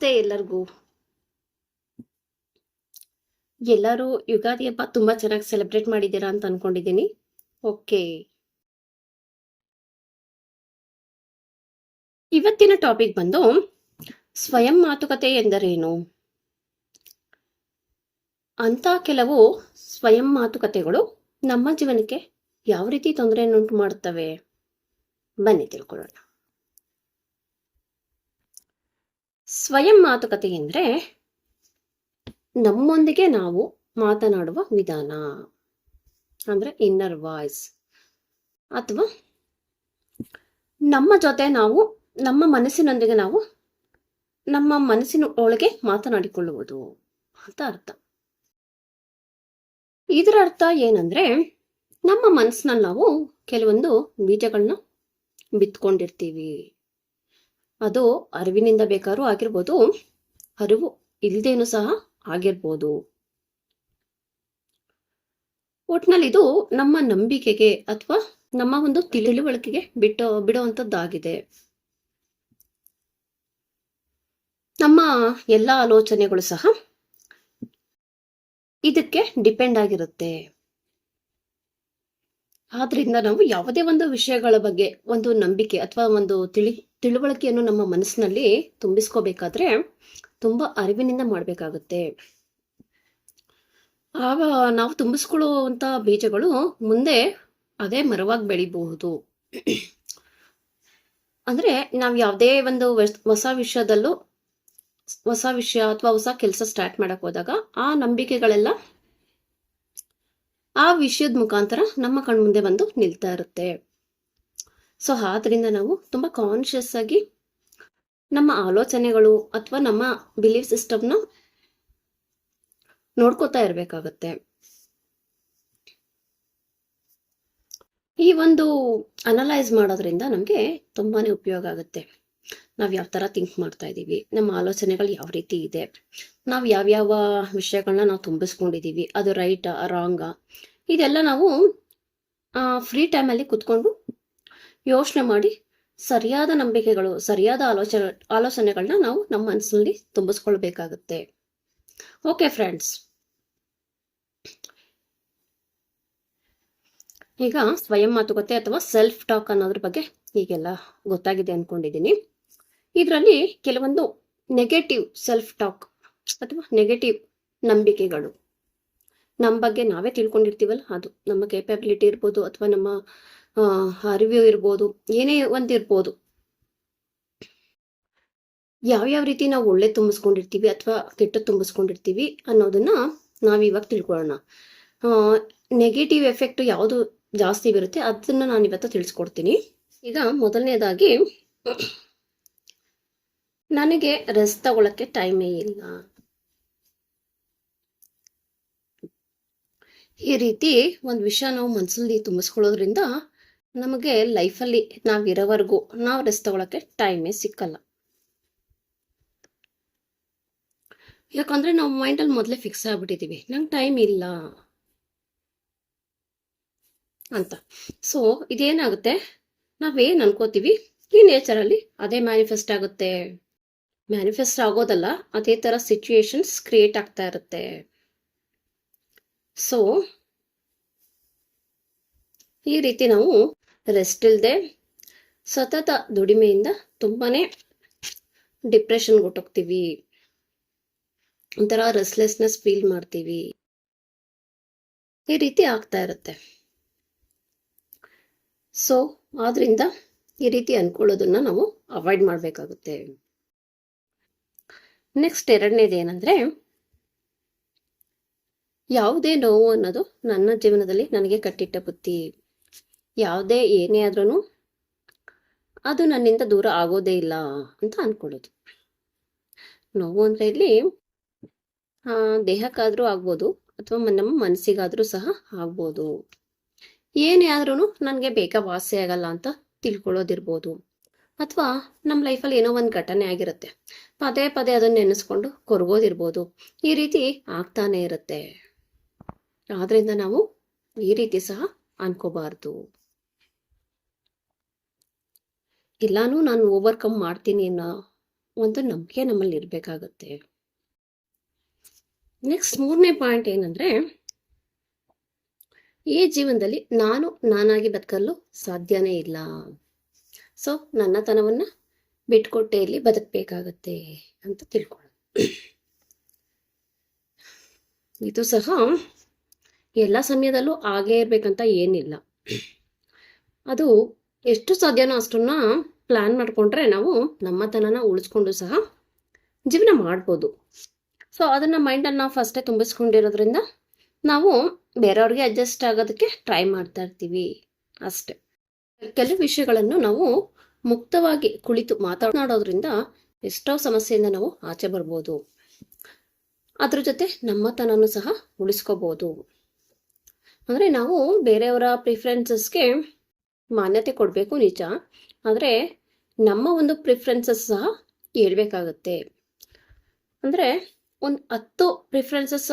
ನಮಸ್ತೆ ಎಲ್ಲರಿಗೂ. ಎಲ್ಲರೂ ಯುಗಾದಿ ಹಬ್ಬ ತುಂಬಾ ಚೆನ್ನಾಗಿ ಸೆಲೆಬ್ರೇಟ್ ಮಾಡಿದ್ದೀರಾ ಅಂತ ಅನ್ಕೊಂಡಿದ್ದೀನಿ. ಓಕೆ ಇವತ್ತಿನ ಟಾಪಿಕ್ ಬಂದು ಸ್ವಯಂ ಮಾತುಕತೆ ಎಂದರೇನು? ಅಂತ ಕೆಲವು ಸ್ವಯಂ ಮಾತುಕತೆಗಳು ನಮ್ಮ ಜೀವನಕ್ಕೆ ಯಾವ ರೀತಿ ತೊಂದರೆಯನ್ನುಂಟು ಮಾಡುತ್ತವೆ? ಬನ್ನಿ ತಿಳ್ಕೊಳ್ಳೋಣ. ಸ್ವಯಂ ಮಾತುಕತೆ ಎಂದ್ರೆ ನಮ್ಮೊಂದಿಗೆ ನಾವು ಮಾತನಾಡುವ ವಿಧಾನ. ಅಂದ್ರೆ ಇನ್ನರ್ ವಾಯ್ಸ್ ಅಥವಾ ನಮ್ಮ ಜೊತೆ ನಾವು, ನಮ್ಮ ಮನಸ್ಸಿನೊಂದಿಗೆ ನಾವು, ನಮ್ಮ ಮನಸ್ಸಿನ ಒಳಗೆ ಮಾತನಾಡಿಕೊಳ್ಳುವುದು. ಅಂತ ಅರ್ಥ. ಇದರ ಅರ್ಥ ಏನಂದ್ರೆ ನಮ್ಮ ಮನಸ್ಸಿನಲ್ಲಿ ನಾವು ಕೆಲವೊಂದು ಬೀಜಗಳನ್ನ ಬಿತ್ಕೊಂಡಿರ್ತೀವಿ. ಅದು ಅರಿವಿನಿಂದ ಬೇಕಾದ್ರೂ ಆಗಿರ್ಬೋದು, ಅರಿವು ಇಲ್ಲದೇನು ಸಹ ಆಗಿರ್ಬೋದು. ಒಟ್ನಲ್ಲಿ ಇದು ನಮ್ಮ ನಂಬಿಕೆಗೆ ಅಥವಾ ನಮ್ಮ ಒಂದು ತಿಳುವಳಿಕೆಗೆ ಬಿಟ್ಟು ಬಿಡುವಂತದ್ದಾಗಿದೆ ನಮ್ಮ ಎಲ್ಲ ಆಲೋಚನೆಗಳು ಸಹ ಇದಕ್ಕೆ ಡಿಪೆಂಡ್ ಆಗಿರುತ್ತೆ. ಆದ್ರಿಂದ ನಾವು ಯಾವುದೇ ಒಂದು ವಿಷಯಗಳ ಬಗ್ಗೆ ಒಂದು ನಂಬಿಕೆ ಅಥವಾ ಒಂದು ತಿಳಿ, ತಿಳುವಳಿಕೆಯನ್ನು ನಮ್ಮ ಮನಸ್ಸಿನಲ್ಲಿ ತುಂಬಿಸ್ಕೋಬೇಕಾದ್ರೆ ತುಂಬಾ ಅರಿವಿನಿಂದ ಮಾಡಬೇಕಾಗುತ್ತೆ. ಆಗ ನಾವು ತುಂಬಿಸ್ಕೊಳ್ಳುವಂತ ಬೀಜಗಳು ಮುಂದೆ ಅದೇ ಮರವಾಗಿ ಬೆಳಿಬಹುದು. ಅಂದ್ರೆ ನಾವು ಯಾವುದೇ ಒಂದು ಹೊಸ ವಿಷಯದಲ್ಲೂ, ಹೊಸ ವಿಷಯ ಅಥವಾ ಹೊಸ ಕೆಲಸ ಸ್ಟಾರ್ಟ್ ಮಾಡಕ್ ಹೋದಾಗ ಆ ನಂಬಿಕೆಗಳೆಲ್ಲ ಆ ವಿಷಯದ ಮುಖಾಂತರ ನಮ್ಮ ಕಣ್ಮುಂದೆ ಬಂದು ನಿಲ್ತಾ ಇರುತ್ತೆ. ಸೊ ಆದ್ರಿಂದ ನಾವು ತುಂಬಾ ಕಾನ್ಶಿಯಸ್ ಆಗಿ ನಮ್ಮ ಆಲೋಚನೆಗಳು ಅಥವಾ ನಮ್ಮ ಬಿಲೀಫ್ ಸಿಸ್ಟಮ್ನ ನೋಡ್ಕೋತಾ ಇರಬೇಕಾಗತ್ತೆ. ಈ ಒಂದು ಅನಲೈಸ್ ಮಾಡೋದ್ರಿಂದ ನಮಗೆ ತುಂಬಾನೇ ಉಪಯೋಗ ಆಗುತ್ತೆ. ನಾವು ಯಾವ ಥರ ಥಿಂಕ್ ಮಾಡ್ತಾ ಇದ್ದೀವಿ, ನಮ್ಮ ಆಲೋಚನೆಗಳು ಯಾವ ರೀತಿ ಇದೆ, ನಾವು ಯಾವ್ಯಾವ ವಿಷಯಗಳನ್ನ ನಾವು ತುಂಬಿಸ್ಕೊಂಡಿದ್ದೀವಿ, ಅದು ರೈಟಾ ರಾಂಗಾ ಇದೆಲ್ಲ ನಾವು ಫ್ರೀ ಟೈಮಲ್ಲಿ ಕುತ್ಕೊಂಡು ಯೋಚನೆ ಮಾಡಿ ಸರಿಯಾದ ನಂಬಿಕೆಗಳು, ಸರಿಯಾದ ಆಲೋಚನೆ ಆಲೋಚನೆಗಳನ್ನ ನಾವು ನಮ್ಮ ಮನಸ್ಸಿನಲ್ಲಿ ತುಂಬಿಸ್ಕೊಳ್ಬೇಕಾಗುತ್ತೆ. ಓಕೆ ಫ್ರೆಂಡ್ಸ್ ಈಗ ಸ್ವಯಂ ಮಾತುಕತೆ ಅಥವಾ ಸೆಲ್ಫ್ ಟಾಕ್ ಅನ್ನೋದ್ರ ಬಗ್ಗೆ ಈಗೆಲ್ಲ ಗೊತ್ತಾಗಿದೆ ಅನ್ಕೊಂಡಿದ್ದೀನಿ. ಇದರಲ್ಲಿ ಕೆಲವೊಂದು ನೆಗೆಟಿವ್ ಸೆಲ್ಫ್ ಟಾಕ್ ಅಥವಾ ನೆಗೆಟಿವ್ ನಂಬಿಕೆಗಳು. ನಮ್ಮ ಬಗ್ಗೆ ನಾವೇ ತಿಳ್ಕೊಂಡಿರ್ತೀವಲ್ಲ? ಅದು ನಮ್ಮ ಕೇಪಬಿಲಿಟಿ ಇರ್ಬೋದು ಅಥವಾ ನಮ್ಮ ಅರಿವು ಇರ್ಬೋದು, ಏನೇ ಒಂದು ಇರ್ಬೋದು ಯಾವ್ಯಾವ ರೀತಿ ನಾವು ಒಳ್ಳೆ ತುಂಬಿಸ್ಕೊಂಡಿರ್ತೀವಿ ಅಥವಾ ಕೆಟ್ಟ ತುಂಬಿಸ್ಕೊಂಡಿರ್ತೀವಿ ಅನ್ನೋದನ್ನ ನಾವಿವಾಗ ತಿಳ್ಕೊಳ್ಳೋಣ. ನೆಗೆಟಿವ್ ಎಫೆಕ್ಟ್ ಯಾವುದು ಜಾಸ್ತಿ ಬರುತ್ತೆ ಅದನ್ನ ನಾನು ಇವತ್ತು ತಿಳಿಸ್ಕೊಡ್ತೀನಿ. ಈಗ ಮೊದಲನೇದಾಗಿ, ನನಗೆ ರೆಸ್ಟ್ ತಗೊಳಕ್ಕೆ ಟೈಮೇ ಇಲ್ಲ. ಈ ರೀತಿ ಒಂದು ವಿಷಯ ನಾವು ಮನಸ್ಸಲ್ಲಿ ತುಂಬಿಸ್ಕೊಳ್ಳೋದ್ರಿಂದ ನಮಗೆ ಲೈಫಲ್ಲಿ ನಾವು ಇರೋವರೆಗೂ, ನಾವು ರೆಸ್ಟ್ ತಗೊಳಕ್ಕೆ ಟೈಮೇ ಸಿಕ್ಕಲ್ಲ. ಯಾಕಂದ್ರೆ ನಾವು ಮೈಂಡಲ್ಲಿ ಮೊದಲೇ ಫಿಕ್ಸ್ ಆಗಿಬಿಟ್ಟಿದ್ದೀವಿ ನಂಗೆ ಟೈಮ್ ಇಲ್ಲ ಅಂತ. ಸೊ ಇದೇನಾಗುತ್ತೆ? ನಾವೇನು ಅನ್ಕೋತೀವಿ? ಈ ನೇಚರಲ್ಲಿ ಅದೇ ಮ್ಯಾನಿಫೆಸ್ಟ್ ಆಗುತ್ತೆ. ಮ್ಯಾನಿಫೆಸ್ಟ್ ಆಗೋದಲ್ಲ, ಅದೇ ಥರ ಸಿಚುಯೇಷನ್ಸ್ ಕ್ರಿಯೇಟ್ ಆಗ್ತಾ ಇರುತ್ತೆ. ಸೊ ಈ ರೀತಿ ನಾವು ರೆಸ್ಟ್ ಇಲ್ಲದೆ ಸತತ ದುಡಿಮೆಯಿಂದ ತುಂಬಾನೇ ಡಿಪ್ರೆಷನ್ಗೆ ಹೊಟ್ಟೋಗ್ತೀವಿ ಒಂಥರ ರೆಸ್ಲೆಸ್ನೆಸ್ ಫೀಲ್ ಮಾಡ್ತೀವಿ. ಈ ರೀತಿ ಆಗ್ತಾ ಇರುತ್ತೆ. ಸೊ ಆದ್ರಿಂದ ಈ ರೀತಿ ಅನ್ಕೊಳ್ಳೋದನ್ನ ನಾವು ಅವಾಯ್ಡ್ ಮಾಡಬೇಕಾಗುತ್ತೆ. ನೆಕ್ಸ್ಟ್ ಎರಡನೇದು ಏನಂದ್ರೆ ಯಾವುದೇ ನೋವು ಅನ್ನೋದು ನನ್ನ ಜೀವನದಲ್ಲಿ ನನಗೆ ಕಟ್ಟಿಟ್ಟ ಬುತ್ತಿ ಯಾವುದೇ ಏನೇ ಆದ್ರೂ ಅದು ನನ್ನಿಂದ ದೂರ ಆಗೋದೇ ಇಲ್ಲ ಅಂತ ಅನ್ಕೊಳ್ಳೋದು. ನೋವು ಅಂದ್ರೆ ಇಲ್ಲಿ ದೇಹಕ್ಕಾದ್ರೂ ಆಗ್ಬೋದು ಅಥವಾ ನಮ್ಮ ಮನಸ್ಸಿಗಾದ್ರೂ ಸಹ ಆಗ್ಬೋದು. ಏನೇ ಆದ್ರೂ ನನಗೆ ಬೇಗ ವಾಸಿ ಆಗಲ್ಲ ಅಂತ ತಿಳ್ಕೊಳ್ಳೋದಿರ್ಬೋದು. ಅಥವಾ ನಮ್ಮ ಲೈಫಲ್ಲಿ ಏನೋ ಒಂದು ಘಟನೆ ಆಗಿರುತ್ತೆ. ಪದೇ ಪದೇ ಅದನ್ನ ನೆನೆಸ್ಕೊಂಡು ಕೊರಗೋದಿರ್ಬೋದು. ಈ ರೀತಿ ಆಗ್ತಾನೆ ಇರುತ್ತೆ. ಆದ್ರಿಂದ ನಾವು ಈ ರೀತಿ ಸಹ ಅನ್ಕೋಬಾರ್ದು. ಎಲ್ಲಾನು ನಾನು ಓವರ್ಕಮ್ ಮಾಡ್ತೀನಿ ಅನ್ನೋ ಒಂದು ನಂಬಿಕೆ ನಮ್ಮಲ್ಲಿ ಇರಬೇಕಾಗತ್ತೆ. ನೆಕ್ಸ್ಟ್ ಮೂರನೇ ಪಾಯಿಂಟ್ ಏನಂದ್ರೆ, ಈ ಜೀವನದಲ್ಲಿ ನಾನು ನಾನಾಗಿ ಬದುಕಲು ಸಾಧ್ಯನೇ ಇಲ್ಲ. ಸೊ ನನ್ನತನವನ್ನ ಬಿಟ್ಕೊಟ್ಟೆ ಇಲ್ಲಿ ಬದುಕಬೇಕಾಗತ್ತೆ ಅಂತ ತಿಳ್ಕೊಳ್ಳೋದು ಇದು ಸಹ ಎಲ್ಲ ಸಮಯದಲ್ಲೂ ಹಾಗೇ ಇರಬೇಕಂತ ಏನಿಲ್ಲ. ಅದು ಎಷ್ಟು ಸಾಧ್ಯನೋ ಅಷ್ಟನ್ನ ಪ್ಲಾನ್ ಮಾಡಿಕೊಂಡ್ರೆ ನಾವು ನಮ್ಮತನನ ಉಳಿಸ್ಕೊಂಡು ಸಹ ಜೀವನ ಮಾಡ್ಬೋದು. ಸೊ ಅದನ್ನ ಮೈಂಡಲ್ಲಿ ನಾವು ಫಸ್ಟೇ ತುಂಬಿಸ್ಕೊಂಡಿರೋದ್ರಿಂದ ನಾವು ಬೇರೆಯವ್ರಿಗೆ ಅಡ್ಜಸ್ಟ್ ಆಗೋದಕ್ಕೆ ಟ್ರೈ ಮಾಡ್ತಾ ಇರ್ತೀವಿ ಅಷ್ಟೆ. ಕೆಲವು ವಿಷಯಗಳನ್ನು ನಾವು ಮುಕ್ತವಾಗಿ ಕುಳಿತು ಮಾತನಾಡೋದ್ರಿಂದ ಎಷ್ಟೋ ಸಮಸ್ಯೆಯಿಂದ ನಾವು ಆಚೆ ಬರ್ಬೋದು. ಅದ್ರ ಜೊತೆ ನಮ್ಮತನನೂ ಸಹ ಉಳಿಸ್ಕೋಬಹುದು ಅಂದರೆ ನಾವು ಬೇರೆಯವರ ಪ್ರಿಫ್ರೆನ್ಸಸ್ಗೆ ಮಾನ್ಯತೆ ಕೊಡಬೇಕು ನಿಜ. ಆದರೆ ನಮ್ಮ ಒಂದು ಪ್ರಿಫರೆನ್ಸಸ್ ಸಹ ಹೇಳ್ಬೇಕಾಗತ್ತೆ. ಅಂದರೆ ಒಂದು ಹತ್ತು ಪ್ರಿಫರೆನ್ಸಸ್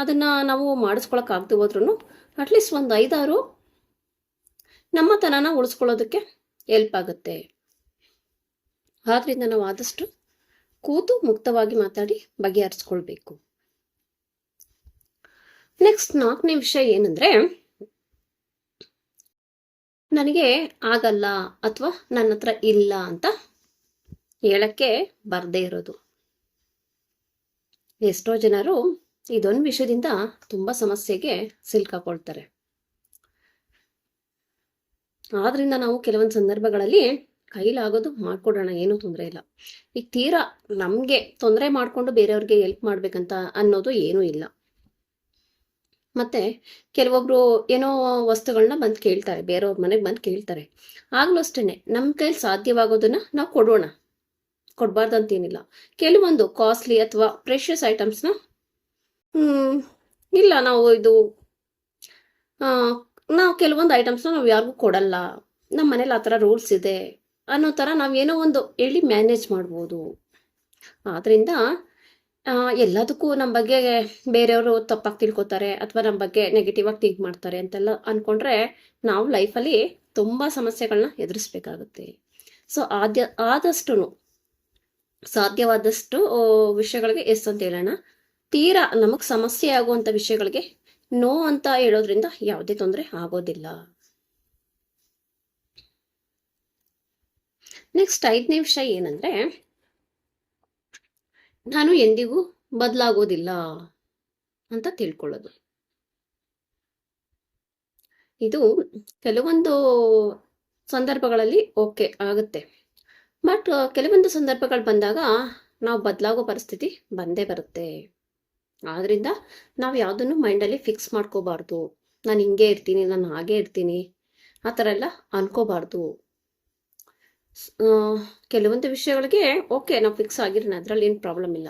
ಅದನ್ನು ನಾವು ಮಾಡಿಸ್ಕೊಳಕ್ಕಾಗದೆ ಹೋದ್ರೂ ಅಟ್ಲೀಸ್ಟ್ ಒಂದು ಐದಾರು ನಮ್ಮ ತನನ ಉಳಿಸ್ಕೊಳ್ಳೋದಕ್ಕೆ ಹೆಲ್ಪ್ ಆಗುತ್ತೆ. ಆದ್ರಿಂದ ನಾವು ಆದಷ್ಟು ಕೂತು ಮುಕ್ತವಾಗಿ ಮಾತಾಡಿ ಬಗೆಹರಿಸ್ಕೊಳ್ಬೇಕು. ನೆಕ್ಸ್ಟ್ ನಾಲ್ಕನೇ ವಿಷಯ ಏನಂದ್ರೆ, ನನಗೆ ಆಗಲ್ಲ ಅಥವಾ ನನ್ನ ಹತ್ರ ಇಲ್ಲ ಅಂತ ಹೇಳಕ್ಕೆ ಬರ್ದೇ ಇರೋದು. ಎಷ್ಟೋ ಜನರು ಇದೊಂದು ವಿಷಯದಿಂದ ತುಂಬಾ ಸಮಸ್ಯೆಗೆ ಸಿಲ್ಕಾಕೊಳ್ತಾರೆ ಆದ್ರಿಂದ ನಾವು ಕೆಲವೊಂದು ಸಂದರ್ಭಗಳಲ್ಲಿ ಕೈಲಾಗೋದು ಮಾಡ್ಕೊಡೋಣ, ಏನೂ ತೊಂದರೆ ಇಲ್ಲ. ಈಗ ತೀರಾ ನಮಗೆ ತೊಂದರೆ ಮಾಡಿಕೊಂಡು ಬೇರೆಯವ್ರಿಗೆ ಹೆಲ್ಪ್ ಮಾಡ್ಬೇಕಂತ ಅನ್ನೋದು ಏನೂ ಇಲ್ಲ. ಮತ್ತೆ ಕೆಲವೊಬ್ರು ಏನೋ ವಸ್ತುಗಳನ್ನ ಬಂದು ಕೇಳ್ತಾರೆ ಬೇರೆಯವ್ರ ಮನೆಗೆ ಬಂದು ಕೇಳ್ತಾರೆ. ಆಗ್ಲೂ ಅಷ್ಟೇ ನಮ್ಮ ಕೈಲಿ ಸಾಧ್ಯವಾಗೋದನ್ನ ನಾವು ಕೊಡೋಣ. ಕೊಡಬಾರ್ದು ಅಂತೇನಿಲ್ಲ ಕೆಲವೊಂದು ಕಾಸ್ಟ್ಲಿ ಅಥವಾ ಪ್ರೆಷಸ್ ಐಟಮ್ಸ್ನ ಇಲ್ಲ ನಾವು ಇದು ನಾವು ಕೆಲವೊಂದು ಐಟಮ್ಸ್ನ ನಾವು ಯಾರಿಗೂ ಕೊಡಲ್ಲ. ನಮ್ಮ ಮನೇಲಿ ಆ ಥರ ರೂಲ್ಸ್ ಇದೆ ಅನ್ನೋ ಥರ ನಾವು ಏನೋ ಒಂದು ಹೇಳಿ ಮ್ಯಾನೇಜ್ ಮಾಡ್ಬೋದು. ಆದ್ರಿಂದ ಆ, ಎಲ್ಲದಕ್ಕೂ ನಮ್ಮ ಬಗ್ಗೆ ಬೇರೆಯವರು ತಪ್ಪಾಗಿ ತಿಳ್ಕೊತಾರೆ ಅಥವಾ ನಮ್ಮ ಬಗ್ಗೆ ನೆಗೆಟಿವ್ ಆಗಿ ಥಿಂಕ್ ಮಾಡ್ತಾರೆ ಅಂತೆಲ್ಲ ಅನ್ಕೊಂಡ್ರೆ ನಾವು ಲೈಫಲ್ಲಿ ತುಂಬ ಸಮಸ್ಯೆಗಳನ್ನ ಎದುರಿಸ್ಬೇಕಾಗುತ್ತೆ. ಸೊ ಆದ್ಯ ಆದಷ್ಟು ಸಾಧ್ಯವಾದಷ್ಟು ವಿಷಯಗಳಿಗೆ ಎಸ್ ಅಂತ ಹೇಳೋಣ. ತೀರಾ ನಮಗೆ ಸಮಸ್ಯೆ ಆಗುವಂಥ ವಿಷಯಗಳಿಗೆ ನೋ ಅಂತ ಹೇಳೋದ್ರಿಂದ ಯಾವುದೇ ತೊಂದರೆ ಆಗೋದಿಲ್ಲ. ನೆಕ್ಸ್ಟ್ ಐದನೇ ವಿಷಯ ಏನಂದ್ರೆ ನಾನು ಎಂದಿಗೂ ಬದಲಾಗೋದಿಲ್ಲ ಅಂತ ತಿಳ್ಕೊಳ್ಳೋದು. ಇದು ಕೆಲವೊಂದು ಸಂದರ್ಭಗಳಲ್ಲಿ ಓಕೆ ಆಗುತ್ತೆ. ಬಟ್ ಕೆಲವೊಂದು ಸಂದರ್ಭಗಳು ಬಂದಾಗ ನಾವು ಬದಲಾಗೋ ಪರಿಸ್ಥಿತಿ ಬಂದೇ ಬರುತ್ತೆ. ಆದ್ರಿಂದ ನಾವು ಯಾವುದನ್ನು ಮೈಂಡಲ್ಲಿ ಫಿಕ್ಸ್ ಮಾಡ್ಕೋಬಾರ್ದು. ನಾನು ಹಿಂಗೆ ಇರ್ತೀನಿ, ನಾನು ಹಾಗೆ ಇರ್ತೀನಿ, ಆ ಥರ ಎಲ್ಲ ಅನ್ಕೋಬಾರ್ದು. ಕೆಲವೊಂದು ವಿಷಯಗಳಿಗೆ ಓಕೆ, ನಾವು ಫಿಕ್ಸ್ ಆಗಿರೋಣ, ಅದರಲ್ಲಿ ಏನು ಪ್ರಾಬ್ಲಮ್ ಇಲ್ಲ.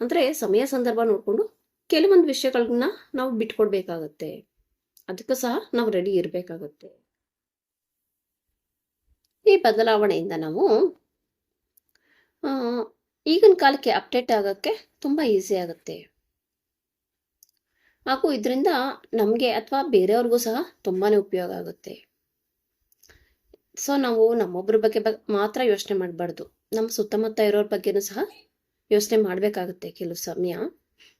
ಅಂದರೆ ಸಮಯ ಸಂದರ್ಭ ನೋಡಿಕೊಂಡು ಕೆಲವೊಂದು ವಿಷಯಗಳನ್ನ ನಾವು ಬಿಟ್ಕೊಡ್ಬೇಕಾಗತ್ತೆ. ಅದಕ್ಕೂ ಸಹ ನಾವು ರೆಡಿ ಇರಬೇಕಾಗುತ್ತೆ. ಈ ಬದಲಾವಣೆಯಿಂದ ನಾವು ಈಗಿನ ಕಾಲಕ್ಕೆ ಅಪ್ಡೇಟ್ ಆಗೋಕ್ಕೆ ತುಂಬ ಈಸಿ ಆಗುತ್ತೆ. ಹಾಗೂ ಇದರಿಂದ ನಮಗೆ ಅಥವಾ ಬೇರೆಯವ್ರಿಗೂ ಸಹ ತುಂಬಾ ಉಪಯೋಗ ಆಗುತ್ತೆ. ಸೊ ನಾವು ನಮ್ಮೊಬ್ಬರ ಬಗ್ಗೆ ಬಗ್- ಮಾತ್ರ ಯೋಚನೆ ಮಾಡಬಾರ್ದು. ನಮ್ಮ ಸುತ್ತಮುತ್ತ ಇರೋರ ಬಗ್ಗೆನೂ ಸಹ ಯೋಚನೆ ಮಾಡಬೇಕಾಗುತ್ತೆ ಕೆಲವು ಸಮಯ.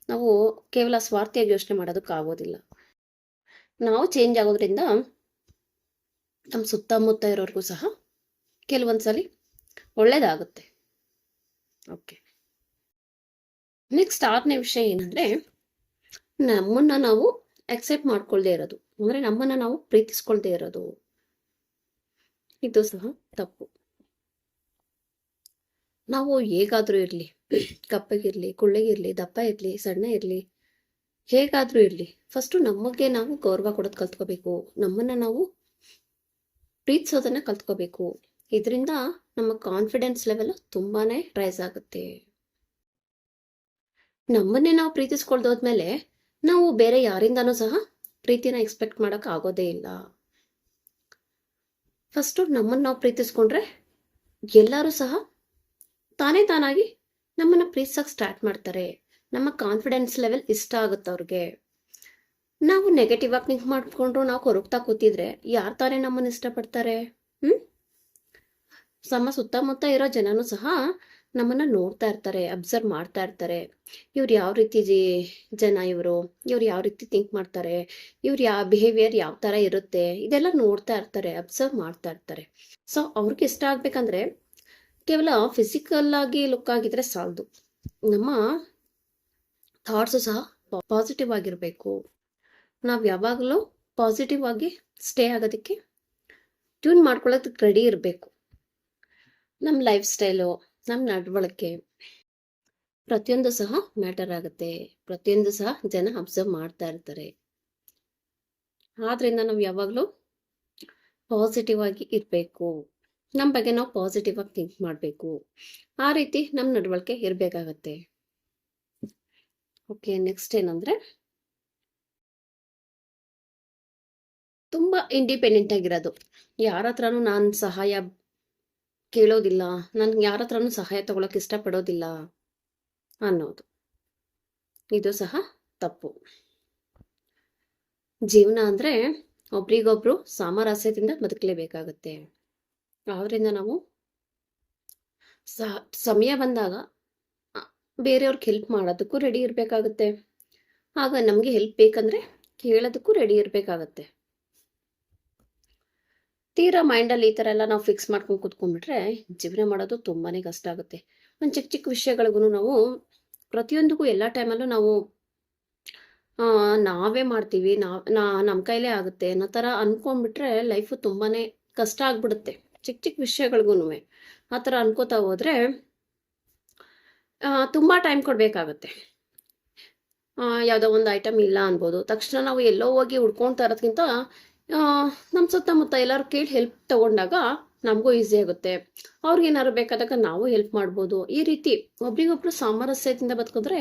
ನಾವು ಕೇವಲ ಸ್ವಾರ್ಥಿಯಾಗಿ ಯೋಚನೆ ಮಾಡೋದಕ್ಕಾಗೋದಿಲ್ಲ ನಾವು ಚೇಂಜ್ ಆಗೋದ್ರಿಂದ ನಮ್ಮ ಸುತ್ತಮುತ್ತ ಇರೋರಿಗೂ ಸಹ ಕೆಲವೊಂದ್ಸಲಿ ಒಳ್ಳೇದಾಗುತ್ತೆ. ಓಕೆ ನೆಕ್ಸ್ಟ್ ಆರನೇ ವಿಷಯ ಏನಂದ್ರೆ, ನಮ್ಮನ್ನ ನಾವು ಅಕ್ಸೆಪ್ಟ್ ಮಾಡ್ಕೊಳ್ದೇ ಇರೋದು. ಅಂದ್ರೆ ನಮ್ಮನ್ನ ನಾವು ಪ್ರೀತಿಸ್ಕೊಳ್ದೇ ಇರೋದು. ಇದು ಸಹ ತಪ್ಪು. ನಾವು ಹೇಗಾದ್ರೂ ಇರಲಿ, ಕಪ್ಪಗಿರ್ಲಿ, ಕುಳ್ಳಗಿರ್ಲಿ, ದಪ್ಪ ಇರಲಿ, ಸಣ್ಣ ಇರಲಿ, ಹೇಗಾದ್ರೂ ಇರಲಿ ಫಸ್ಟು ನಮಗೆ ನಾವು ಗೌರವ ಕೊಡೋದು ಕಲ್ತ್ಕೋಬೇಕು. ನಮ್ಮನ್ನ ನಾವು ಪ್ರೀತಿಸೋದನ್ನ ಕಲ್ತ್ಕೋಬೇಕು. ಇದರಿಂದ ನಮ್ಮ ಕಾನ್ಫಿಡೆನ್ಸ್ ಲೆವೆಲ್ ತುಂಬಾನೇ ರೈಸ್ ಆಗುತ್ತೆ. ನಮ್ಮನ್ನೇ ನಾವು ಪ್ರೀತಿಸ್ಕೊಳ್ದೋದ್ಮೇಲೆ ನಾವು ಬೇರೆ ಯಾರಿಂದನೂ ಸಹ ಪ್ರೀತಿನ ಎಕ್ಸ್ಪೆಕ್ಟ್ ಮಾಡಕ್ ಆಗೋದೇ ಇಲ್ಲ. ಫಸ್ಟು ನಮ್ಮನ್ನು ನಾವು ಪ್ರೀತಿಸ್ಕೊಂಡ್ರೆ ಎಲ್ಲರೂ ಸಹ ತಾನೇ ತಾನಾಗಿ ನಮ್ಮನ್ನ ಪ್ರೀತಿಸೋಕೆ ಸ್ಟಾರ್ಟ್ ಮಾಡ್ತಾರೆ. ನಮ್ಮ ಕಾನ್ಫಿಡೆನ್ಸ್ ಲೆವೆಲ್ ಇಷ್ಟ ಆಗುತ್ತೆ ಅವ್ರಿಗೆ. ನಾವು ನೆಗೆಟಿವ್ ಆಗಿ ಥಿಂಕ್ ಮಾಡ್ಕೊಂಡ್ರು, ನಾವು ಕೊರಗ್ತಾ ಕೂತಿದ್ರೆ ಯಾರು ತಾನೇ ನಮ್ಮನ್ನ ಇಷ್ಟಪಡ್ತಾರೆ? ಹ್ಮ್? ನಮ್ಮ ಸುತ್ತಮುತ್ತ ಇರೋ ಜನನು ಸಹ ನಮ್ಮನ್ನ ನೋಡ್ತಾ ಇರ್ತಾರೆ ಅಬ್ಸರ್ವ್ ಮಾಡ್ತಾ ಇರ್ತಾರೆ. ಇವ್ರು ಯಾವ ರೀತಿ ಜನ ಇವರು? ಇವ್ರು ಯಾವ ರೀತಿ ಥಿಂಕ್ ಮಾಡ್ತಾರೆ? ಇವ್ರು ಯಾವ ಬಿಹೇವಿಯರ್ ಯಾವ ಥರ ಇರುತ್ತೆ? ಇದೆಲ್ಲ ನೋಡ್ತಾ ಇರ್ತಾರೆ ಅಬ್ಸರ್ವ್ ಮಾಡ್ತಾ ಇರ್ತಾರೆ. ಸೊ ಅವ್ರಿಗೆ ಇಷ್ಟ ಆಗ್ಬೇಕಂದ್ರೆ ಕೇವಲ ಫಿಸಿಕಲ್ ಆಗಿ ಲುಕ್ ಆಗಿದ್ರೆ ಸಾಲದು. ನಮ್ಮ ಥಾಟ್ಸು ಸಹ ಪಾಸಿಟಿವ್ ಆಗಿರಬೇಕು. ನಾವು ಯಾವಾಗಲೂ ಪಾಸಿಟಿವ್ ಆಗಿ ಸ್ಟೇ ಆಗೋದಕ್ಕೆ ಟ್ಯೂನ್ ಮಾಡ್ಕೊಳ್ಳೋದಕ್ಕೆ ರೆಡಿ ಇರಬೇಕು. ನಮ್ಮ ಲೈಫ್ ಸ್ಟೈಲು ನಮ್ಮ ನಡವಳಿಕೆ ಪ್ರತಿಯೊಂದು ಸಹ ಮ್ಯಾಟರ್ ಆಗುತ್ತೆ. ಪ್ರತಿಯೊಂದು ಸಹ ಜನ ಅಬ್ಸರ್ವ್ ಮಾಡ್ತಾ ಇರ್ತಾರೆ. ಆದ್ರಿಂದ ನಾವು ಯಾವಾಗಲೂ ಪಾಸಿಟಿವ್ ಆಗಿ ಇರಬೇಕು. ನಮ್ಮ ಬಗ್ಗೆ ನಾವು ಪಾಸಿಟಿವ್ ಆಗಿ ಥಿಂಕ್ ಮಾಡಬೇಕು. ಆ ರೀತಿ ನಮ್ಮ ನಡವಳಿಕೆ ಇರಬೇಕಾಗತ್ತೆ. ಓಕೆ ನೆಕ್ಸ್ಟ್ ಏನಂದ್ರೆ ತುಂಬಾ ಇಂಡಿಪೆಂಡೆಂಟ್ ಆಗಿರೋದು. ಯಾರ ಹತ್ರನೂ ನಾನು ಸಹಾಯ ಕೇಳೋದಿಲ್ಲ. ನನ್ಗೆ ಯಾರ ಹತ್ರನೂ ಸಹಾಯ ತಗೊಳಕ್ ಇಷ್ಟಪಡೋದಿಲ್ಲ ಅನ್ನೋದು. ಇದು ಸಹ ತಪ್ಪು. ಜೀವನ ಅಂದ್ರೆ ಒಬ್ರಿಗೊಬ್ರು ಸಾಮರಸ್ಯದಿಂದ ಬದುಕಲೇಬೇಕಾಗತ್ತೆ. ಆದ್ರಿಂದ ನಾವು ಸಮಯ ಬಂದಾಗ ಬೇರೆಯವ್ರಿಗೆ ಹೆಲ್ಪ್ ಮಾಡೋದಕ್ಕೂ ರೆಡಿ ಇರಬೇಕಾಗುತ್ತೆ. ಆಗ ನಮಗೆ ಹೆಲ್ಪ್ ಬೇಕಂದ್ರೆ ಕೇಳೋದಕ್ಕೂ ರೆಡಿ ಇರಬೇಕಾಗತ್ತೆ. ತೀರಾ ಮೈಂಡಲ್ಲಿ ಈ ಥರ ಎಲ್ಲ ನಾವು ಫಿಕ್ಸ್ ಮಾಡ್ಕೊಂಡು ಕುತ್ಕೊಂಡ್ಬಿಟ್ರೆ ಜೀವನ ಮಾಡೋದು ತುಂಬಾನೇ ಕಷ್ಟ ಆಗುತ್ತೆ. ಒಂದು ಚಿಕ್ಕ ಚಿಕ್ಕ ವಿಷಯಗಳಿಗೂ ನಾವು ಪ್ರತಿಯೊಂದಕ್ಕೂ ಎಲ್ಲ ಟೈಮಲ್ಲೂ ನಾವು ನಾವೇ ಮಾಡ್ತೀವಿ, ನಾ ನಮ್ಮ ಕೈಲೇ ಆಗುತ್ತೆ ಅನ್ನೋ ಥರ ಅನ್ಕೊಂಡ್ಬಿಟ್ರೆ ಲೈಫು ತುಂಬಾನೇ ಕಷ್ಟ ಆಗ್ಬಿಡುತ್ತೆ. ಚಿಕ್ಕ ಚಿಕ್ಕ ವಿಷಯಗಳಿಗೂ ಆ ಥರ ಅನ್ಕೋತಾ ಹೋದ್ರೆ ತುಂಬಾ ಟೈಮ್ ಕೊಡಬೇಕಾಗತ್ತೆ. ಯಾವುದೋ ಒಂದು ಐಟಮ್ ಇಲ್ಲ ಅನ್ಬೋದು. ತಕ್ಷಣ ನಾವು ಎಲ್ಲೋ ಹೋಗಿ ಹುಡ್ಕೊಳ್ತಾ ಇರೋದ್ಕಿಂತ ನಮ್ಮ ಸುತ್ತಮುತ್ತ ಎಲ್ಲರೂ ಕೇಳಿ ಹೆಲ್ಪ್ ತಗೊಂಡಾಗ ನಮಗೂ ಈಸಿ ಆಗುತ್ತೆ. ಅವ್ರಿಗೇನಾದ್ರು ಬೇಕಾದಾಗ ನಾವು ಹೆಲ್ಪ್ ಮಾಡ್ಬೋದು. ಈ ರೀತಿ ಒಬ್ರಿಗೊಬ್ರು ಸಾಮರಸ್ಯದಿಂದ ಬದುಕಿದ್ರೆ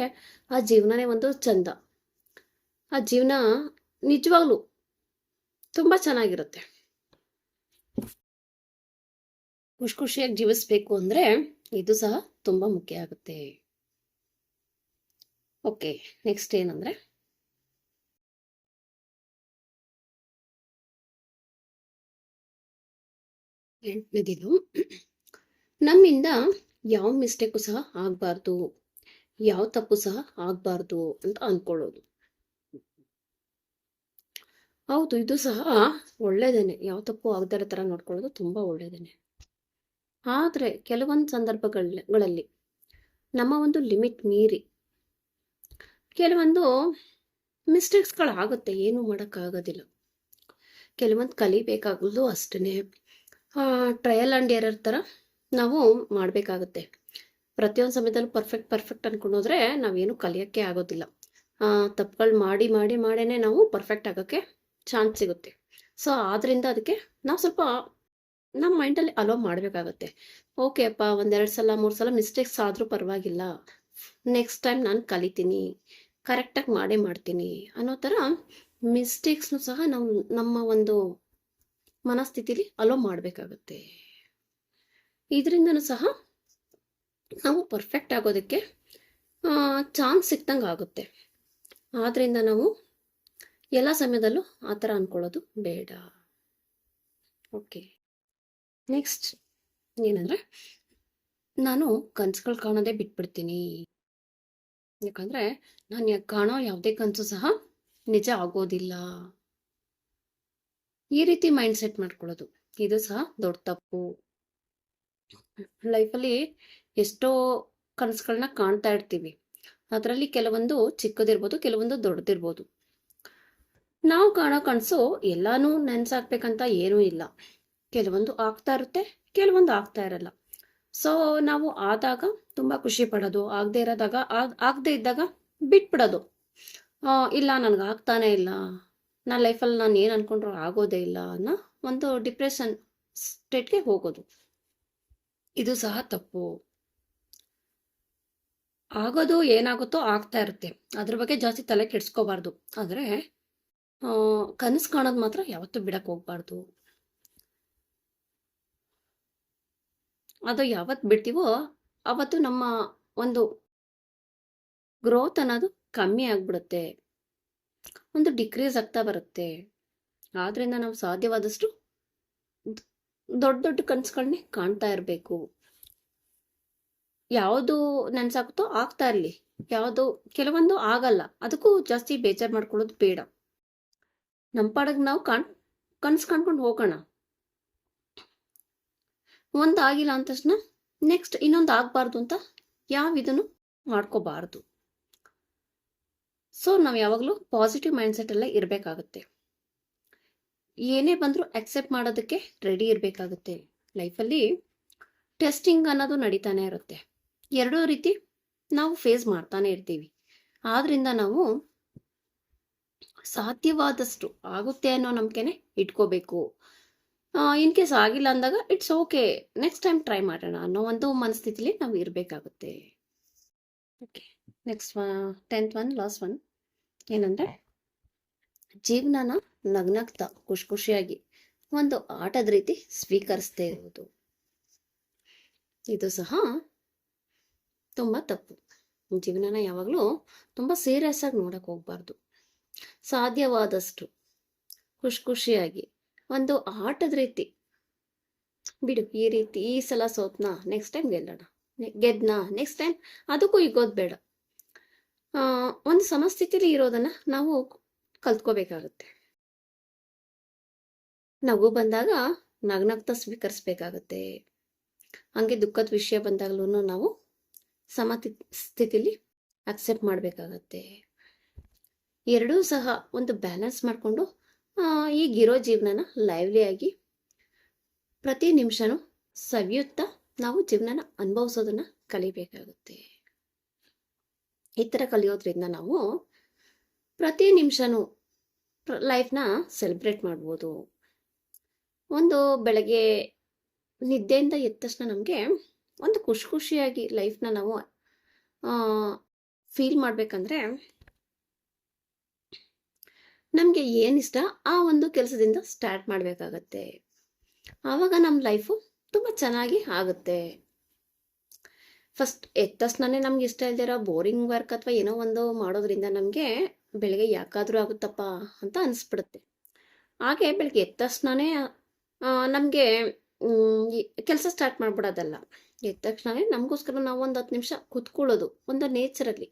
ಆ ಜೀವನನೇ ಒಂದು ಚಂದ. ಆ ಜೀವನ ನಿಜವಾಗ್ಲೂ ತುಂಬಾ ಚೆನ್ನಾಗಿರುತ್ತೆ. ಖುಷಿ ಖುಷಿಯಾಗಿ ಜೀವಿಸ್ಬೇಕು ಅಂದ್ರೆ ಇದು ಸಹ ತುಂಬಾ ಮುಖ್ಯ ಆಗುತ್ತೆ. ಓಕೆ ನೆಕ್ಸ್ಟ್ ಏನಂದ್ರೆ ಎಂಟನೇದಿದು ನಮ್ಮಿಂದ ಯಾವ ಮಿಸ್ಟೇಕು ಸಹ ಆಗಬಾರ್ದು, ಯಾವ ತಪ್ಪು ಸಹ ಆಗಬಾರ್ದು ಅಂತ ಅಂದ್ಕೊಳ್ಳೋದು ಹೌದು, ಇದು ಸಹ ಒಳ್ಳೇದೇನೆ. ಯಾವ ತಪ್ಪು ಆಗದೇ ಥರ ನೋಡ್ಕೊಳ್ಳೋದು ತುಂಬಾ ಒಳ್ಳೇದೇನೆ. ಆದರೆ ಕೆಲವೊಂದು ಸಂದರ್ಭಗಳಲ್ಲಿ ನಮ್ಮ ಒಂದು ಲಿಮಿಟ್ ಮೀರಿ ಕೆಲವೊಂದು ಮಿಸ್ಟೇಕ್ಸ್ಗಳಾಗುತ್ತೆ, ಏನು ಮಾಡೋಕ್ಕಾಗೋದಿಲ್ಲ. ಕೆಲವೊಂದು ಕಲಿಬೇಕಾಗೋದು ಅಷ್ಟೇ ಟ್ರಯಲ್ ಆ್ಯಂಡ್ ಎರರ್ ಥರ ನಾವು ಮಾಡಬೇಕಾಗುತ್ತೆ. ಪ್ರತಿಯೊಂದು ಸಮಯದಲ್ಲೂ ಪರ್ಫೆಕ್ಟ್ ಪರ್ಫೆಕ್ಟ್ ಅಂದ್ಕೊಂಡೋದ್ರೆ ನಾವೇನು ಕಲಿಯೋಕ್ಕೆ ಆಗೋದಿಲ್ಲ. ತಪ್ಪುಗಳು ಮಾಡಿ ಮಾಡಿ ಮಾಡೇ ನಾವು ಪರ್ಫೆಕ್ಟ್ ಆಗೋಕ್ಕೆ ಚಾನ್ಸ್ ಸಿಗುತ್ತೆ. ಸೊ ಆದ್ದರಿಂದ ಅದಕ್ಕೆ ನಾವು ಸ್ವಲ್ಪ ನಮ್ಮ ಮೈಂಡಲ್ಲಿ ಅಲೋ ಮಾಡಬೇಕಾಗತ್ತೆ. ಓಕೆ ಅಪ್ಪ, ಒಂದೆರಡು ಸಲ, ಮೂರು ಸಲ ಮಿಸ್ಟೇಕ್ಸ್ ಆದರೂ ಪರವಾಗಿಲ್ಲ. ನೆಕ್ಸ್ಟ್ ಟೈಮ್ ನಾನು ಕಲಿತೀನಿ. ಕರೆಕ್ಟಾಗಿ ಮಾಡೇ ಮಾಡ್ತೀನಿ ಅನ್ನೋ ಥರ ಮಿಸ್ಟೇಕ್ಸ್ನು ಸಹ ನಾವು ನಮ್ಮ ಒಂದು ಮನಸ್ಥಿತಿಲಿ ಅಲೋ ಮಾಡಬೇಕಾಗತ್ತೆ. ಇದರಿಂದನೂ ಸಹ ನಾವು ಪರ್ಫೆಕ್ಟ್ ಆಗೋದಕ್ಕೆ ಚಾನ್ಸ್ ಸಿಕ್ದಂಗೆ ಆಗುತ್ತೆ. ಆದ್ದರಿಂದ ನಾವು ಎಲ್ಲ ಸಮಯದಲ್ಲೂ ಆ ಥರ ಅಂದ್ಕೊಳ್ಳೋದು ಬೇಡ. ಓಕೆ ನೆಕ್ಸ್ಟ್ ಏನಂದರೆ, ನಾನು ಕನ್ಸುಗಳು ಕಾಣೋದೇ ಬಿಟ್ಬಿಡ್ತೀನಿ. ಯಾಕಂದರೆ, ನಾನು ಕಾಣೋ ಯಾವುದೇ ಕನಸು ಸಹ ನಿಜ ಆಗೋದಿಲ್ಲ. ಈ ರೀತಿ ಮೈಂಡ್ ಸೆಟ್ ಮಾಡ್ಕೊಳ್ಳೋದು. ಇದು ಸಹ ದೊಡ್ಡ ತಪ್ಪು. ಲೈಫಲ್ಲಿ ಎಷ್ಟೋ ಕನಸುಗಳನ್ನ ಕಾಣ್ತಾ ಇರ್ತೀವಿ. ಅದರಲ್ಲಿ ಕೆಲವೊಂದು ಚಿಕ್ಕದಿರ್ಬೋದು, ಕೆಲವೊಂದು ದೊಡ್ಡದಿರ್ಬೋದು. ನಾವು ಕಾಣೋ ಕನಸು ಎಲ್ಲಾನು ನೆನ್ಸಾಕ್ಬೇಕಂತ ಏನೂ ಇಲ್ಲ. ಕೆಲವೊಂದು ಆಗ್ತಾ ಇರುತ್ತೆ, ಕೆಲವೊಂದು ಆಗ್ತಾ ಇರಲ್ಲ. ಸೊ ನಾವು ಆದಾಗ ತುಂಬ ಖುಷಿ ಪಡೋದು, ಆಗದೆ ಇರೋದಾಗ, ಆಗ್, ಆಗದೆ ಇದ್ದಾಗ ಬಿಟ್ಬಿಡೋದು. ಇಲ್ಲ, ನನಗೆ ಆಗ್ತಾನೆ ಇಲ್ಲ. ನನ್ನ ಲೈಫಲ್ಲಿ ನಾನು ಏನು ಅನ್ಕೊಂಡ್ರು ಆಗೋದೇ ಇಲ್ಲ ಅನ್ನೋ ಒಂದು ಡಿಪ್ರೆಷನ್ ಸ್ಟೇಟ್ಗೆ ಹೋಗೋದು. ಇದು ಸಹ ತಪ್ಪು. ಆಗೋದು ಏನಾಗುತ್ತೋ ಆಗ್ತಾ ಇರುತ್ತೆ. ಅದ್ರ ಬಗ್ಗೆ ಜಾಸ್ತಿ ತಲೆ ಕೆಡ್ಸ್ಕೋಬಾರ್ದು. ಆದರೆ ಕನಸು ಕಾಣೋದು ಮಾತ್ರ ಯಾವತ್ತೂ ಬಿಡಕ್ಕೆ ಹೋಗ್ಬಾರ್ದು. ಅದು ಯಾವತ್ತು ಬಿಡ್ತೀವೋ ಅವತ್ತು ನಮ್ಮ ಒಂದು ಗ್ರೋತ್ ಅನ್ನೋದು ಕಮ್ಮಿ ಆಗ್ಬಿಡುತ್ತೆ. ಒಂದು ಡಿಕ್ರೀಸ್ ಆಗ್ತಾ ಬರುತ್ತೆ. ಆದ್ರಿಂದ ನಾವು ಸಾಧ್ಯವಾದಷ್ಟು ದೊಡ್ಡ ದೊಡ್ಡ ಕನಸುಗಳನ್ನೇ ಕಾಣ್ತಾ ಇರಬೇಕು. ಯಾವುದು ನೆನ್ಸಾಗುತ್ತೋ ಆಗ್ತಾ ಇರಲಿ. ಯಾವುದು, ಕೆಲವೊಂದು ಆಗಲ್ಲ. ಅದಕ್ಕೂ ಜಾಸ್ತಿ ಬೇಜಾರು ಮಾಡ್ಕೊಳ್ಳೋದು ಬೇಡ. ನಮ್ಮ ಪಾಡಗ್ ನಾವು ಕಾಣ್, ಕನ್ಸು ಕಾಣ್ಕೊಂಡು ಹೋಗೋಣ. ಒಂದು ಆಗಿಲ್ಲ ಅಂದ ತಕ್ಷಣ ನೆಕ್ಸ್ಟ್ ಇನ್ನೊಂದು ಆಗಬಾರ್ದು ಅಂತ ಯಾವ ಇದನ್ನು ಮಾಡ್ಕೋಬಾರ್ದು. ಸೊ ನಾವು ಯಾವಾಗಲೂ ಪಾಸಿಟಿವ್ ಮೈಂಡ್ಸೆಟ್ ಎಲ್ಲ ಇರಬೇಕಾಗುತ್ತೆ. ಏನೇ ಬಂದರೂ ಅಕ್ಸೆಪ್ಟ್ ಮಾಡೋದಕ್ಕೆ ರೆಡಿ ಇರಬೇಕಾಗುತ್ತೆ. ಲೈಫಲ್ಲಿ ಟೆಸ್ಟಿಂಗ್ ಅನ್ನೋದು ನಡೀತಾನೆ ಇರುತ್ತೆ. ಎರಡೂ ರೀತಿ ನಾವು ಫೇಸ್ ಮಾಡ್ತಾನೆ ಇರ್ತೀವಿ. ಆದ್ರಿಂದ ನಾವು ಸಾಧ್ಯವಾದಷ್ಟು ಆಗುತ್ತೆ ಅನ್ನೋ ನಂಬಿಕೆನೆ ಇಟ್ಕೋಬೇಕು. ಇನ್ ಕೇಸ್ ಆಗಿಲ್ಲ ಅಂದಾಗ it's okay next time try ಮಾಡೋಣ ಅನ್ನೋ ಒಂದು ಮನಸ್ಥಿತಿಲಿ ನಾವು ಇರಬೇಕಾಗುತ್ತೆ. Okay next tenth one last one ಏನಂದ್ರೆ ಜೀವನನ ನಗ್ನಗ್ತಾ ಖುಷಿ ಖುಷಿಯಾಗಿ ಒಂದು ಆಟದ ರೀತಿ ಸ್ವೀಕರಿಸ್ತೇ ಇರುವುದು. ಇದು ಸಹ ತುಂಬಾ ತಪ್ಪು. ಜೀವನನ ಯಾವಾಗಲೂ ತುಂಬಾ ಸೀರಿಯಸ್ ಆಗಿ ನೋಡಕ್ ಹೋಗ್ಬಾರ್ದು. ಸಾಧ್ಯವಾದಷ್ಟು ಖುಷಿ ಖುಷಿಯಾಗಿ ಒಂದು ಆಟದ ರೀತಿ. ಬಿಡು, ಈ ರೀತಿ, ಈ ಸಲ ಸೋತ್ನಾ ನೆಕ್ಸ್ಟ್ ಟೈಮ್ ಗೆಲ್ಲೋಣ. ಗೆದ್ನಾ ನೆಕ್ಸ್ಟ್ ಟೈಮ್ ಅದಕ್ಕೂ ಈಗೋದ್ ಬೇಡ. ಒಂದು ಸಮಸ್ಥಿತಿಲಿ ಇರೋದನ್ನ ನಾವು ಕಲ್ತ್ಕೋಬೇಕಾಗುತ್ತೆ. ನಗು ಬಂದಾಗ ನಗ್ನಗ್ತ ಸ್ವೀಕರಿಸ್ಬೇಕಾಗತ್ತೆ. ಹಂಗೆ ದುಃಖದ ವಿಷಯ ಬಂದಾಗಲೂ ನಾವು ಸಮತಿ, ಸ್ಥಿತಿಲಿ ಅಕ್ಸೆಪ್ಟ್ ಮಾಡಬೇಕಾಗತ್ತೆ. ಎರಡೂ ಸಹ ಒಂದು ಬ್ಯಾಲೆನ್ಸ್ ಮಾಡಿಕೊಂಡು ಈಗಿರೋ ಜೀವನನ ಆಗಿ ಪ್ರತಿ ನಿಮಿಷನೂ ಸವಿಯುತ್ತಾ ನಾವು ಜೀವನನ ಅನುಭವಿಸೋದನ್ನ ಕಲಿಬೇಕಾಗುತ್ತೆ. ಈ ಥರ ಕಲಿಯೋದ್ರಿಂದ ನಾವು ಪ್ರತಿ ನಿಮಿಷನೂ ಲೈಫ್ನ ಸೆಲೆಬ್ರೇಟ್ ಮಾಡ್ಬೋದು. ಒಂದು ಬೆಳಗ್ಗೆ ನಿದ್ದೆಯಿಂದ ಎದ್ದ ತಕ್ಷಣ ನಮಗೆ ಒಂದು ಖುಷಿ ಖುಷಿಯಾಗಿ ಲೈಫ್ನ ನಾವು ಫೀಲ್ ಮಾಡಬೇಕಂದ್ರೆ ನಮಗೆ ಏನಿಷ್ಟ ಆ ಒಂದು ಕೆಲಸದಿಂದ ಸ್ಟಾರ್ಟ್ ಮಾಡಬೇಕಾಗತ್ತೆ. ಆವಾಗ ನಮ್ಮ ಲೈಫು ತುಂಬ ಚೆನ್ನಾಗಿ ಆಗುತ್ತೆ. ಫಸ್ಟ್ ಎದ್ದ ತಕ್ಷಣನೇ ನಮ್ಗೆ ಇಷ್ಟ ಇಲ್ದಿರೋ ಬೋರಿಂಗ್ ವರ್ಕ್ ಅಥವಾ ಏನೋ ಒಂದು ಮಾಡೋದ್ರಿಂದ ನಮಗೆ ಬೆಳಗ್ಗೆ ಯಾಕಾದರೂ ಆಗುತ್ತಪ್ಪ ಅಂತ ಅನಿಸ್ಬಿಡುತ್ತೆ. ಹಾಗೆ ಬೆಳಗ್ಗೆ ಎದ್ದ ತಕ್ಷಣನೇ ನಮಗೆ ಕೆಲಸ ಸ್ಟಾರ್ಟ್ ಮಾಡ್ಬಿಡೋದಲ್ಲ. ಎದ್ದ ತಕ್ಷಣನೇ ನಮಗೋಸ್ಕರ ನಾವು ಒಂದು ಹತ್ತು ನಿಮಿಷ ಕುತ್ಕೊಳ್ಳೋದು, ಒಂದು ನೇಚರಲ್ಲಿ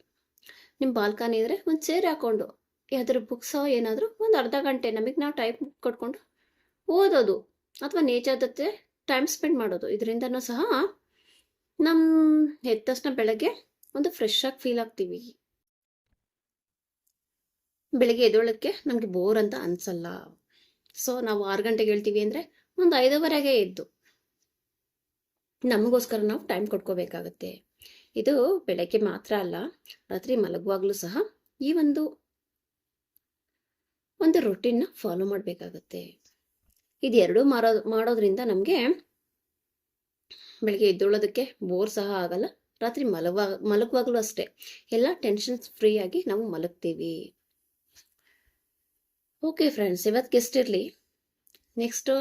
ನಿಮ್ಮ ಬಾಲ್ಕನಿ ಇದ್ರೆ ಒಂದು ಚೇರ್ ಹಾಕೊಂಡು, ಯಾವ್ದಾದ್ರು ಬುಕ್ಸೋ ಏನಾದರೂ ಒಂದು ಅರ್ಧ ಗಂಟೆ ನಮಗೆ ನಾವು ಟೈಮ್ ಕೊಟ್ಕೊಂಡು ಓದೋದು ಅಥವಾ ನೇಚರ್ ಜೊತೆ ಟೈಮ್ ಸ್ಪೆಂಡ್ ಮಾಡೋದು. ಇದರಿಂದನೂ ಸಹ ನಮ್ಮ ಎದ್ದ ತಕ್ಷಣ ಬೆಳಗ್ಗೆ ಒಂದು ಫ್ರೆಶ್ ಆಗಿ ಫೀಲ್ ಆಗ್ತೀವಿ. ಬೆಳಿಗ್ಗೆ ಎದ್ದೋಳಕ್ಕೆ ನಮಗೆ ಬೋರ್ ಅಂತ ಅನ್ಸಲ್ಲ. ಸೊ ನಾವು ಆರು ಗಂಟೆಗೆ ಹೇಳ್ತೀವಿ ಅಂದ್ರೆ ಒಂದು ಐದುವರೆಗೆ ಎದ್ದು. ನಮಗೋಸ್ಕರ ನಾವು ಟೈಮ್ ಕೊಟ್ಕೋಬೇಕಾಗತ್ತೆ. ಇದು ಬೆಳಗ್ಗೆ ಮಾತ್ರ ಅಲ್ಲ, ರಾತ್ರಿ ಮಲಗುವಾಗಲೂ ಸಹ ಈ ಒಂದು ಒಂದು ರೊಟೀನ್ನ ಫಾಲೋ ಮಾಡಬೇಕಾಗತ್ತೆ. ಇದೆರಡೂ ಮಾರೋ, ಮಾಡೋದ್ರಿಂದ ನಮಗೆ ಬೆಳಗ್ಗೆ ಎದ್ದೊಳ್ಳೋದಕ್ಕೆ ಬೋರ್ ಸಹ ಆಗಲ್ಲ. ರಾತ್ರಿ ಮಲಗುವ, ಮಲಗುವಾಗಲೂ ಅಷ್ಟೇ. ಎಲ್ಲ ಟೆನ್ಷನ್ಸ್ ಫ್ರೀ ಆಗಿ ನಾವು ಮಲಗ್ತೀವಿ. ಓಕೆ ಫ್ರೆಂಡ್ಸ್ ಇವತ್ತು ಗೆಸ್ಟ್ ಇರಲಿ. ನೆಕ್ಸ್ಟ್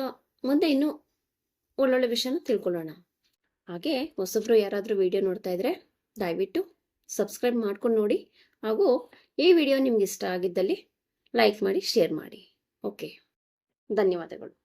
ಮುಂದೆ ಇನ್ನೂ ಒಳ್ಳೊಳ್ಳೆ ವಿಷಯನ ತಿಳ್ಕೊಳ್ಳೋಣ. ಹಾಗೆ ಹೊಸಬ್ರು ಯಾರಾದರೂ ವಿಡಿಯೋ ನೋಡ್ತಾ ಇದ್ರೆ ದಯವಿಟ್ಟು ಸಬ್ಸ್ಕ್ರೈಬ್ ಮಾಡ್ಕೊಂಡು ನೋಡಿ. ಹಾಗೂ ಈ ವಿಡಿಯೋ ನಿಮ್ಗೆ ಇಷ್ಟ ಆಗಿದ್ದಲ್ಲಿ ಲೈಕ್ ಮಾಡಿ ಶೇರ್ ಮಾಡಿ. ಓಕೆ ಧನ್ಯವಾದಗಳು.